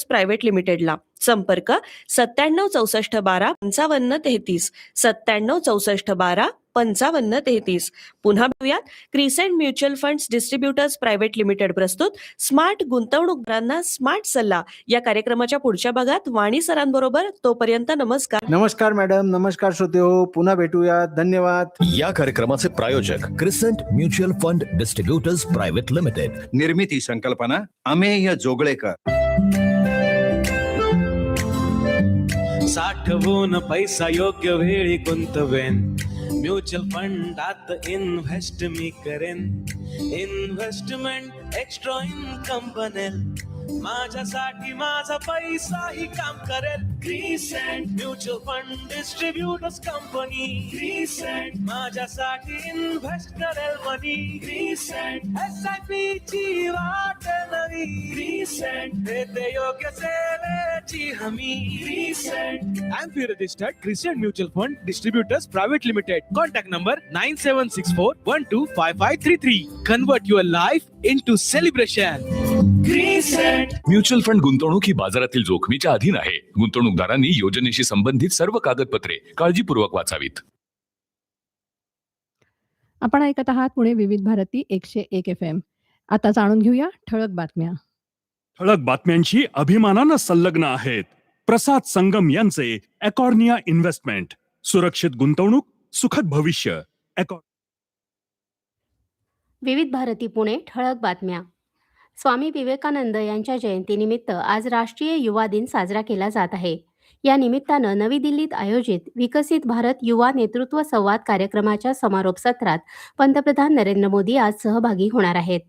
Private लिमिटेडला. संपर्क सत्त्याण्णव चौसष्ट बारा पंचावन्न तेहतीस. सत्त्याण्णव चौसष्ट बारा पंचावन्न तेहतीस. पुन्हा बघूयात. Crescent Mutual Funds Distributors Private Limited प्रस्तुत. स्मार्ट गुंतवणूकदारांना स्मार्ट सल्ला. या कार्यक्रमाच्या पुढच्या भागात वाणी सरांबरोबर तोपर्यंत नमस्कार. नमस्कार मॅडम. नमस्कार श्रोते हो. पुन्हा भेटूया धन्यवाद. या कार्यक्रमाचे प्रायोजक Crescent Mutual Fund Distributors Private Limited. निर्मिती संकल्पना अमेय जोगळेकर. साठवून पैसा योग्य वेळी गुंतवेन म्युच्युअल फंडात इन्व्हेस्ट मी करेन इन्व्हेस्टमेंट एक्स्ट्रा इन्कम बनेल म्यूचुअल माझा काम करेल. Mutual fund distributors company Crescent invest करेल मनी एस आय पी ची वाट नवी. देते योग्य सेवेची हमी. AMFI registered mutual fund distributors private limited contact number nine seven six four one two five five three three convert your life into celebration mutual fund गुंतवणूक ही बाजारातील जोखमीच्या अधीन आहे. गुंतवणूकदारांनी योजनेशी संबंधित सर्व कागदपत्रे काळजीपूर्वक वाचावीत. आपण ऐकत आहात पुणे विविध भारती एकशे एक एफ एम. आता जाणून घेऊया ठळक बातम्या. ठळक बातम्यांशी अभिमानानं संलग्न आहेत प्रसाद संगम यांचे अकॉर्निया इन्व्हेस्टमेंट. सुरक्षित गुंतवणूक सुखद भविष्य. विविध भारती पुणे ठळक बातम्या. स्वामी विवेकानंद यांच्या जयंतीनिमित्त आज राष्ट्रीय युवा दिन साजरा केला जात आहे. या निमित्तानं नवी दिल्लीत आयोजित विकसित भारत युवा नेतृत्व संवाद कार्यक्रमाच्या समारोप सत्रात पंतप्रधान नरेंद्र मोदी आज सहभागी होणार आहेत.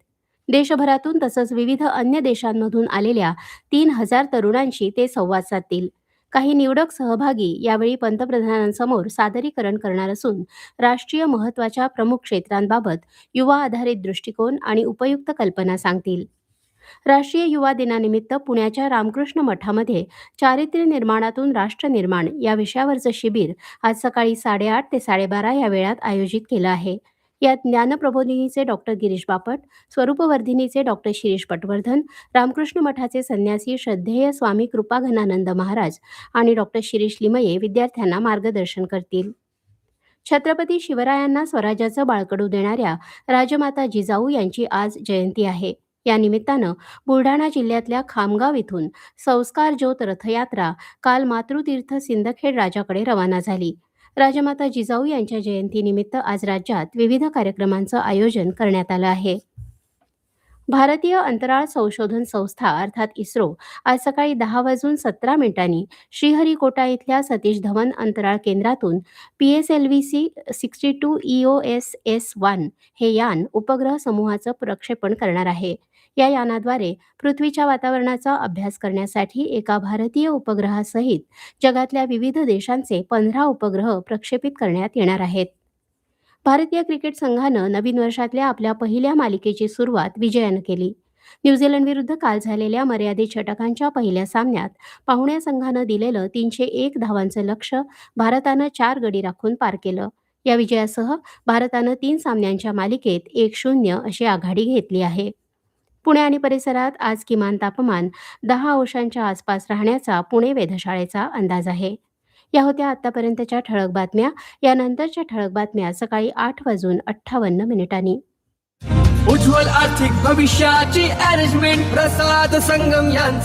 देशभरातून तसंच विविध अन्य देशांमधून आलेल्या तीन हजार तरुणांशी ते संवाद साधतील. काही निवडक सहभागी यावेळी पंतप्रधानांसमोर सादरीकरण करणार असून राष्ट्रीय महत्त्वाच्या प्रमुख क्षेत्रांबाबत युवा आधारित दृष्टिकोन आणि उपयुक्त कल्पना सांगतील. राष्ट्रीय युवा दिनानिमित्त पुण्याच्या रामकृष्ण मठामध्ये चारित्र्य निर्माणातून राष्ट्र निर्माण या विषयावरचं शिबिर आज सकाळी साडेआठ ते साडेबारा या वेळात आयोजित केलं आहे. यात ज्ञानप्रबोधिनीचे डॉक्टर गिरीश बापट स्वरूपवर्धिनीचे डॉक्टर शिरीष पटवर्धन रामकृष्ण मठाचे संन्यासी श्रद्धेय स्वामी कृपाघनानंद महाराज आणि डॉक्टर शिरीष लिमये विद्यार्थ्यांना मार्गदर्शन करतील. छत्रपती शिवरायांना स्वराज्याचं बाळकडू देणाऱ्या राजमाता जिजाऊ यांची आज जयंती आहे. या निमित्तानं बुलढाणा जिल्ह्यातल्या खामगाव इथून संस्कार ज्योत रथयात्रा काल मातृतीर्थ सिंदखेड राजाकडे रवाना झाली. राजमाता जिजाऊ यांच्या जयंतीनिमित्त आज राज्यात विविध कार्यक्रमांचं आयोजन करण्यात आलं आहे. भारतीय अंतराळ संशोधन संस्था अर्थात इस्रो आज सकाळी दहा वाजून सतरा मिनिटांनी श्रीहरिकोटा इथल्या सतीश धवन अंतराळ केंद्रातून P S L V C sixty two E O S S one हे यान उपग्रह समूहाचं प्रक्षेपण करणार आहे. या यानाद्वारे पृथ्वीच्या वातावरणाचा अभ्यास करण्यासाठी एका भारतीय उपग्रहासहित जगातल्या विविध देशांचे पंधरा उपग्रह प्रक्षेपित करण्यात येणार आहेत. भारतीय क्रिकेट संघानं नवीन वर्षातल्या आपल्या पहिल्या मालिकेची सुरुवात विजयानं केली. न्यूझीलंड विरुद्ध काल झालेल्या मर्यादित षटकांच्या पहिल्या सामन्यात पाहुण्या संघानं दिलेलं तीनशे एक धावांचं लक्ष भारतानं चार गडी राखून पार केलं. या विजयासह भारतानं तीन सामन्यांच्या मालिकेत एक शून्य अशी आघाडी घेतली आहे. पुणे आणि परिसरात आज किमान तापमान दहा अंशांच्या आसपास राहण्याचा पुणे वेधशाळेचा अंदाज आहे. या होत्या आतापर्यंतच्या ठळक बातम्या. यानंतरच्या ठळक बातम्या सकाळी आठ वाजून अठ्ठावन्न मिनिटांनी. उज्ज्वल आर्थिक भविष्याची अरेंजमेंट प्रसाद संगम यांचा